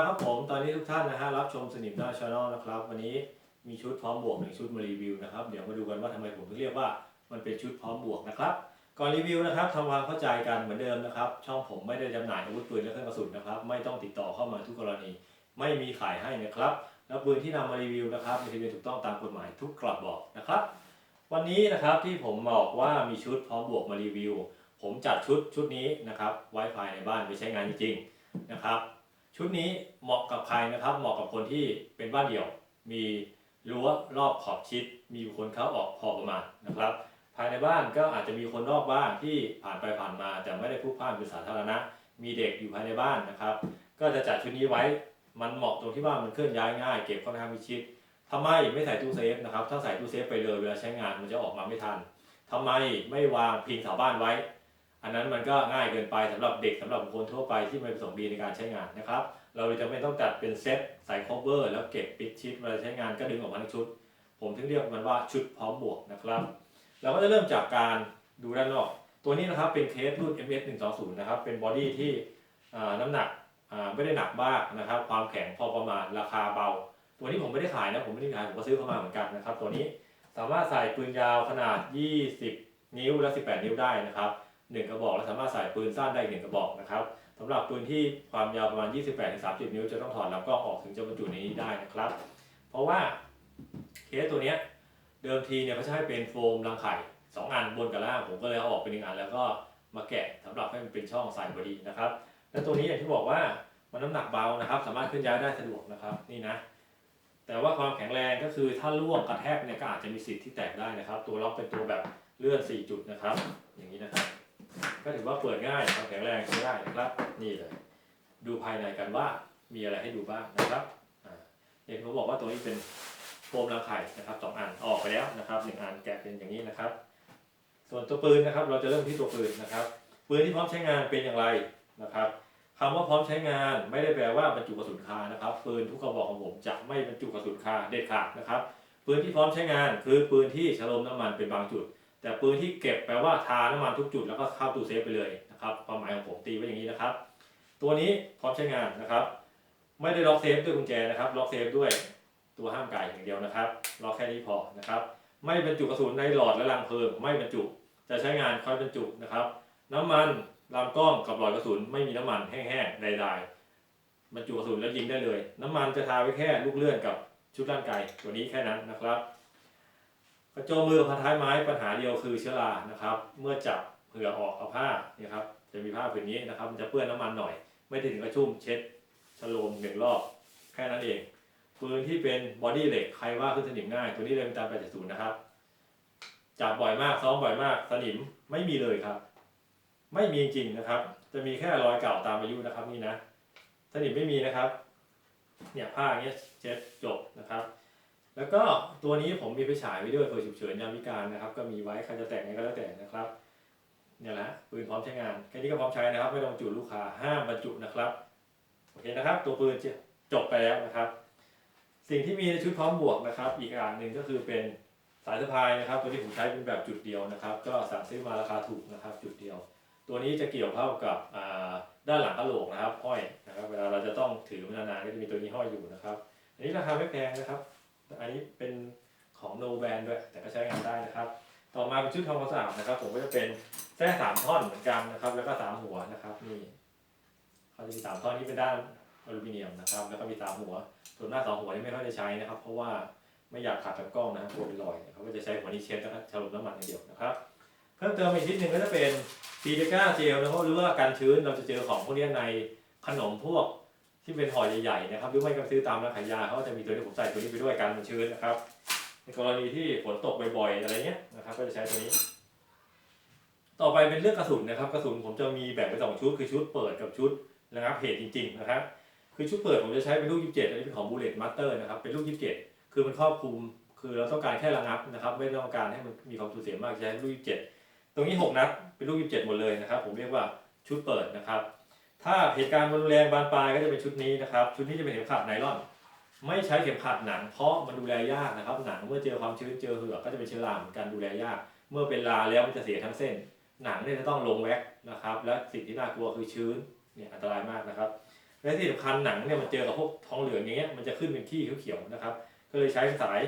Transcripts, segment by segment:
ครับผมตอนนี้ทุกท่านนะฮะรับชมสนิมหน้าชาแนลนะครับ วันนี้มีชุดพร้อมบวกหนึ่งชุดมารีวิวนะครับเดี๋ยวมาดูกันว่าทำไมผมถึงเรียกว่ามันเป็นชุดพร้อมบวกนะครับก่อนรีวิวนะครับทำความเข้าใจกันเหมือนเดิมนะครับ ช่องผมไม่ได้จำหน่ายอาวุธปืนและเครื่องกระสุนนะครับ ไม่ต้องติดต่อเข้ามาทุกกรณี ไม่มีขายให้นะครับแล้วปืนที่นำมารีวิวนะครับมีทะเบียนถูกต้องตามกฎหมายทุกกระบอกนะครับ วันนี้นะครับที่ผมบอกว่ามีชุดพร้อมบวกมารีวิว ผมจัดชุดชุดนี้นะครับไว้ภายในบ้านไปใช้งานจริงๆนะครับ ชุดนี้เหมาะกับใครนะครับ เหมาะกับคนที่เป็นบ้านเดี่ยว มีรั้วรอบขอบชิด มีคนเข้าออกพอประมาณนะครับ ภายในบ้านก็อาจจะมีคนนอกบ้านที่ผ่านไปผ่านมาแต่ไม่ได้พลุกพล่านเป็นสาธารณะ มีเด็กอยู่ภายในบ้านนะครับ ก็จะจัดชุดนี้ไว้ มันเหมาะตรงที่ว่ามันเคลื่อนย้ายง่าย เก็บค่อนข้างมิชิดทำไมไม่ใส่ตู้เซฟนะครับ ถ้าใส่ตู้เซฟไปเลยเวลาใช้งานมันจะออกมาไม่ทันทำไมไม่วางพิงเสาบ้านไว้ อันนั้นมันก็ง่ายเกินไปสำหรับเด็กสำหรับคนทั่วไปที่ไม่ประสงค์ดีในการใช้งานนะครับ เราเลยจะไม่ต้องจัดเป็นเซตใส่คอเวอร์แล้วเก็บปิดชิดเวลาใช้งานก็ดึงออกมาทั้งชุด ผมถึงเรียกมันว่าชุดพร้อมบวกนะครับ เราก็จะเริ่มจากการดูด้านนอก ตัวนี้นะครับเป็นเคสรุ่น MS 1 2 0นะครับเป็นบอดี้ที่น้ำหนักไม่ได้หนักมากนะครับ ความแข็งพอประมาณราคาเบา ตัวนี้ผมไม่ได้ขายนะผมไม่ได้ขายผมก็ซื้อเข้ามาเหมือนกันนะครับ ตัวนี้สามารถใส่ปืนยาวขนาด 20 นิ้วและ 18 นิ้วได้นะครับ หนึ่งกระบอก และสามารถใส่ปืนสั้นได้อีกหนึ่งกระบอกนะครับสำหรับปืนที่ความยาวประมาณ 28-30 นิ้ว จะต้องถอดลำกล้องออกถึงจะบรรจุในนี้ได้นะครับ เพราะว่าเคสตัวเนี้ยเดิมทีเนี่ยเขาจะให้เป็นโฟมรังไข่2อันบนกับล่างผมก็เลยเอาออกเป็นหนึ่งอันแล้วก็มาแกะสำหรับให้มันเป็นช่องใส่พอดีนะครับและตัวนี้อย่างที่บอกว่ามันน้ำหนักเบานะครับ สามารถเคลื่อนย้ายได้สะดวกนะครับนี่นะ แต่ว่าความแข็งแรงก็คือถ้าล่วงกระแทกเนี่ยก็อาจจะมีสิทธิ์ที่แตกได้นะครับ ตัวล็อกเป็นตัวแบบเลื่อน 4 จุดนะครับ ถือว่าเปิดง่ายความแข็งแรงใช้ได้นะครับ นี่เลย ดูภายในกันว่ามีอะไรให้ดูบ้างนะครับอ่าเห็นเขาบอกว่าตัวนี้เป็นโฟมรังไข่นะครับสองอันออกไปแล้วนะครับหนึ่งอันแกะเป็นอย่างนี้นะครับ ส่วนตัวปืนนะครับ เราจะเริ่มที่ตัวปืนนะครับปืนที่พร้อมใช้งานเป็นอย่างไรนะครับคำว่าพร้อมใช้งานไม่ได้แปลว่าบรรจุกระสุนคานะครับปืนทุกกระบอกของผมจะไม่บรรจุกระสุนคาเด็ดขาดนะครับปืนที่พร้อมใช้งานคือปืนที่ฉลมน้ำมันเป็นบางจุด แต่ปืนที่เก็บแปลว่าทาน้ำมันทุกจุดแล้วก็เข้าตู้เซฟไปเลยนะครับความหมายของผมตีไว้อย่างนี้นะครับ ตัวนี้พร้อมใช้งานนะครับ ไม่ได้ล็อกเซฟด้วยกุญแจนะครับล็อกเซฟด้วยตัวห้ามไก่อย่างเดียวนะครับล็อกแค่นี้พอนะครับ ไม่บรรจุกระสุนในหลอดและรังเพลิงไม่บรรจุจะใช้งานค่อยบรรจุนะครับ น้ำมันลำกล้องกับหลอดกระสุนไม่มีน้ำมันแห้งๆใดๆบรรจุกระสุนแล้วยิงได้เลย น้ำมันจะทาไว้แค่ลูกเลื่อนกับชุดร่างกายตัวนี้แค่นั้นนะครับ ระโจมมือพันท้ายไม้ปัญหาเดียวคือเชื้อรานะครับ เมื่อจับเหือออกเอาผ้าเนี่ยครับจะมีผ้าผืนนี้นะครับ มันจะเปื้อนน้ำมันหน่อย ไม่ถึงกระชุ่มเช็ดชโลมหนึ่งรอบแค่นั้นเองปืนที่เป็นบอดี้เหล็กใครว่าขึ้นสนิมง่าย ตัวนี้เลยเป็นตาม870นะครับจับบ่อยมากซ้อมบ่อยมากสนิมไม่มีเลยครับ ไม่มีจริงนะครับ จะมีแค่รอยเก่าตามอายุนะครับนี่นะสนิมไม่มีนะครับ เนี่ยผ้าเงี้ยเช็ดจบนะครับ แล้วก็ตัวนี้ผมมีไปฉายไว้ด้วยเผื่อฉุกเฉินยามวิการนะครับ ก็มีไว้ใครจะแต่งไงก็แล้วแต่นะครับเนี่ยแหละปืนพร้อมใช้งานแค่นี้ก็พร้อมใช้นะครับ ไม่ต้องจุลูกค้าห้ามบรรจุนะครับโอเคนะครับ ตัวปืนจบไปแล้วนะครับ สิ่งที่มีในชุดพร้อมบวกนะครับ อีกอย่างหนึ่งก็คือเป็นสายสะพายนะครับ ตัวนี้ผมใช้เป็นแบบจุดเดียวนะครับ ก็สั่งซื้อมาราคาถูกนะครับ จุดเดียว ตัวนี้จะเกี่ยวเข้ากับด้านหลังกระโหลกนะครับห้อยนะครับ เวลาเราจะต้องถือมันนานๆก็จะมีตัวนี้ห้อยอยู่นะครับ อันนี้ราคาไม่แพงนะครับ อันนี้เป็นของโนแบนด้วย แต่ก็ใช้งานได้นะครับ ต่อมาเป็นชุดทำความสาดนะครับ ผมก็จะเป็นแส้สามท่อนเหมือนกันนะครับ แล้วก็สามหัวนะครับนี่เขาจะมีสามท่อนที่เป็นด้านอลูมิเนียมนะครับ แล้วก็มีสามหัว ส่วนหน้าสองหัวนี่ไม่ค่อยได้ใช้นะครับ เพราะว่าไม่อยากขัดกับกล้องนะครับกลัวเป็นรอยนะครับก็จะใช้หัวนี้เช็ดแล้วก็ฉลบน้ำมันอย่างเดียวนะครับ เพิ่มเติมอีกนิดนึงก็จะเป็นซีเดก้าเจลนะครับหรือว่าการชื้นเราจะเจอของพวกนี้ในขนมพวก ที่เป็นห่อใหญ่ๆนะครับหรือไม่ก็ซื้อตามร้านขายยาเขาก็จะมีตัวที่ผมใส่ตัวนี้ไปด้วยกันมันชื้นนะครับ ในกรณีที่ฝนตกบ่อยๆอะไรเงี้ยนะครับ ก็จะใช้ตัวนี้ ต่อไปเป็นเรื่องกระสุนนะครับกระสุนผมจะมีแบ่งเป็นสองชุดคือชุดเปิดกับชุดระงับเหตุจริง ๆ นะครับ คือชุดเปิดผมจะใช้เป็นลูก 27 อันนี้เป็นของ Bullet Master นะครับเป็นลูก 27 คือมันครอบคลุมคือเราต้องการแค่ระงับนะครับ ไม่ต้องการให้มันมีความสูญเสียมากจะใช้ลูก 27 ตรงนี้ 6 นัดเป็นลูก 27 หมดเลยนะครับ ผมเรียกว่าชุดเปิดนะครับ ถ้าเหตุการณ์มันรุนแรงบานปลายก็จะเป็นชุดนี้นะครับ ชุดนี้จะเป็นเข็มขัดไนล่อน ไม่ใช้เข็มขัดหนัง เพราะมันดูแลยากนะครับ หนังเมื่อเจอความชื้นเจอเหือกก็จะเป็นเชื้อราเหมือนกันดูแลยาก เมื่อเป็นลาแล้วมันจะเสียทั้งเส้น หนังเนี่ยจะต้องลงแว็กนะครับ และสิ่งที่น่ากลัวคือชื้นเนี่ยอันตรายมากนะครับ และที่สำคัญหนังเนี่ยมันเจอกับพวกทองเหลืองอย่างเงี้ยมันจะขึ้นเป็นขี้เขียวๆนะครับ ก็เลยใช้สาย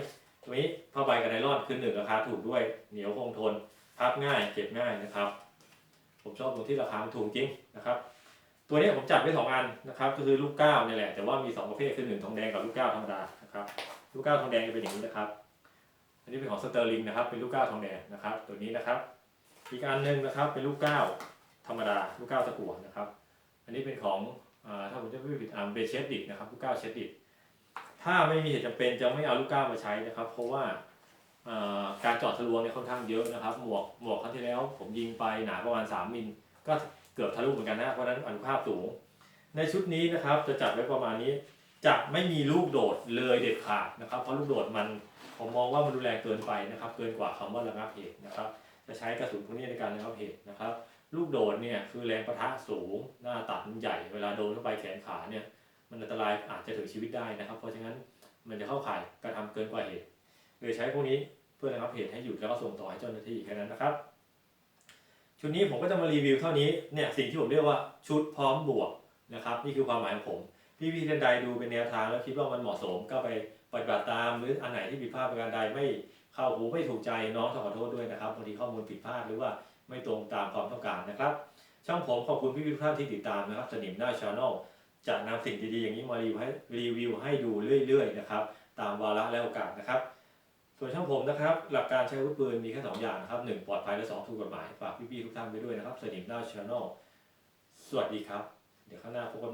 ตัวนี้ผ้าใบกับไนล่อนคือหนึ่งราคาถูกด้วยเหนียวคงทนพับง่ายเก็บง่ายนะครับ ผมชอบตรงที่ราคาถูกจริงนะครับ ตัวนี้ผมจัดไว้สองอันนะครับก็คือลูกก้าเนี่ยแหละแต่ว่ามีสองประเภทคือหนึ่งทองแดงกับลูกก้าธรรมดานะครับลูกก้าทองแดงจะเป็นอย่างนี้นะครับ อันนี้เป็นของสเตอร์ลิงนะครับเป็นลูกก้าทองแดงนะครับ ตัวนี้นะครับ อีกอันหนึ่งนะครับเป็นลูกก้าธรรมดาลูกก้าตะกั่วนะครับ อันนี้เป็นของถ้าผมจะไม่ผิดอ่าเป็นเชดดิกนะครับลูกก้าเชดดิกถ้าไม่มีเหตุจำเป็นจะไม่เอาลูกก้ามาใช้นะครับ เพราะว่าการจอดทะลวงเนี่ยค่อนข้างเยอะนะครับ หมวกหมวกครั้งที่แล้ว ผมยิงไปหนาประมาณ 3มิลก็ เกือบทะลุเหมือนกันนะเพราะนั้นอนุภาพสูง ในชุดนี้นะครับจะจัดไว้ประมาณนี้จะไม่มีลูกโดดเลยเด็ดขาดนะครับเพราะลูกโดดมันผมมองว่ามันรุนแรงเกินไปนะครับ เกินกว่าคำว่าระงับเหตุนะครับ จะใช้กระสุนพวกนี้ในการระงับเหตุนะครับ ลูกโดดเนี่ยคือแรงประทะสูง หน้าตัดมันใหญ่เวลาโดนเข้าไปแขนขาเนี่ยมันอันตรายอาจจะถึงชีวิตได้นะครับ เพราะฉะนั้นมันจะเข้าข่ายกระทำเกินกว่าเหตุเลยใช้พวกนี้เพื่อระงับเหตุให้หยุดแล้วก็ส่งต่อให้เจ้าหน้าที่แค่นั้นนะครับ ชุดนี้ผมก็จะมารีวิวเท่านี้เนี่ยสิ่งที่ผมเรียกว่าชุดพร้อมบวกนะครับนี่คือความหมายของผม พี่พี่ท่านใดดูเป็นแนวทางแล้วคิดว่ามันเหมาะสมก็ไปปฏิบัติตามหรืออันไหนที่ผิดพลาดประการใดไม่เข้าหูไม่ถูกใจน้องต้องขอโทษด้วยนะครับบางทีข้อมูลผิดพลาดหรือว่าไม่ตรงตามความต้องการนะครับ ช่องผมขอบคุณพี่พี่ท่านที่ติดตามนะครับสนิมหน้าชาแนลจะนำสิ่งดีๆอย่างนี้มารีวิวให้รีวิวให้ดูเรื่อย ๆ นะครับ ตามวาระและโอกาสนะครับ ส่วนช่องผมนะครับ หลักการใช้อาวุธปืนมีแค่สองอย่างนะครับหนึ่งปลอดภัยและสองถูกกฎหมายฝากพี่ๆทุกท่านไปด้วยนะครับสนิมหน้าชานอลสวัสดีครับ เดี๋ยวข้างหน้าพบกัน